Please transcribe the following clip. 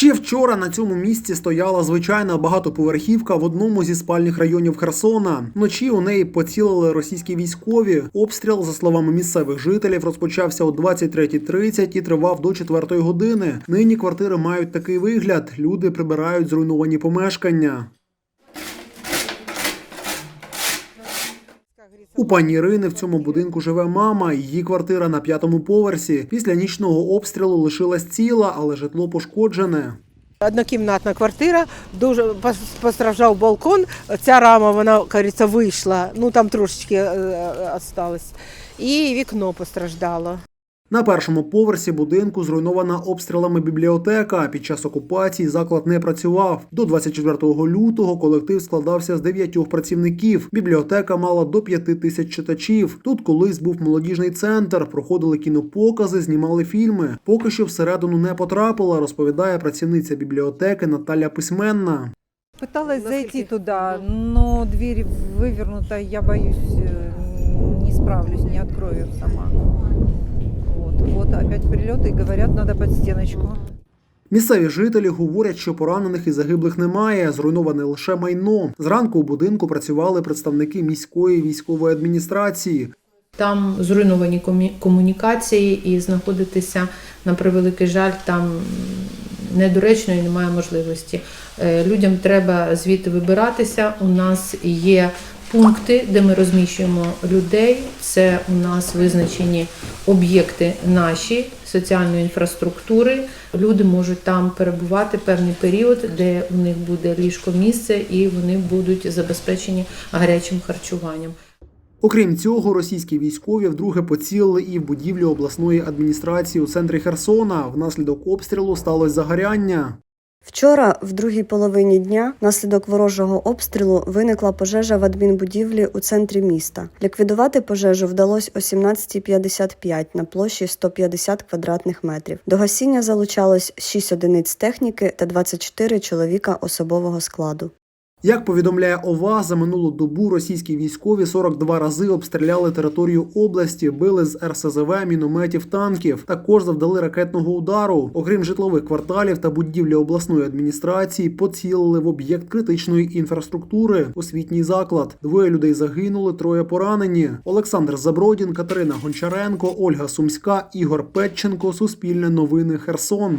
Ще вчора на цьому місці стояла звичайна багатоповерхівка в одному зі спальних районів Херсона. Вночі у неї поцілили російські військові. Обстріл, за словами місцевих жителів, розпочався о 23.30 і тривав до 4 години. Нині квартири мають такий вигляд: люди прибирають зруйновані помешкання. У пані Ірини в цьому будинку живе мама. Її квартира на п'ятому поверсі. Після нічного обстрілу лишилась ціла, але житло пошкоджене. Однокімнатна квартира, дуже пос- постраждав балкон. Ця рама, вона, кажеться, вийшла. Ну там трошечки е, е, осталось. І вікно постраждало. На першому поверсі будинку зруйнована обстрілами бібліотека. Під час окупації заклад не працював. До 24 лютого колектив складався з дев'ятьох працівників. Бібліотека мала до п'яти тисяч читачів. Тут колись був молодіжний центр, проходили кінопокази, знімали фільми. Поки що всередину не потрапила, розповідає працівниця бібліотеки Наталя Письменна. Пыталась зайти Наскільки? туда, но дверь вывернута, я боюсь, э, не справлюсь, не открою сама. Вот, опять прилеты и говорят, надо под стеночку. Місцеві жителі говорять, що поранених і загиблих немає, зруйноване лише майно. Зранку у будинку працювали представники міської військової адміністрації. Там зруйновані комунікації і знаходитися на превеликий жаль там недоречно і немає можливості. Е, Людям треба звідти вибиратися. У нас є пункти, де ми розміщуємо людей. Це у нас визначені об'єкти наші соціальної інфраструктури. Люди можуть там перебувати певний період, де у них буде ліжко місце, і вони будуть забезпечені гарячим харчуванням. Окрім цього, російські військові вдруге поцілили і в будівлю обласної адміністрації у центрі Херсона. Внаслідок обстрілу сталося загоряння. Вчора, в другій половині дня, внаслідок ворожого обстрілу виникла пожежа в адмінбудівлі у центрі міста. Ліквідувати пожежу вдалося о 17.55 на площі 150 квадратних метрів. До гасіння залучалось 6 одиниць техніки та 24 чоловіка особового складу. Як повідомляє ОВА, за минулу добу російські військові 42 рази обстріляли територію області, били з РСЗВ, мінометів, танків. Також завдали ракетного удару. Окрім житлових кварталів та будівлі обласної адміністрації, поцілили в об'єкт критичної інфраструктури, освітній заклад. Двоє людей загинули, троє поранені. Олександр Забродін, Катерина Гончаренко, Ольга Сумська, Ігор Петченко. Суспільне новини Херсон.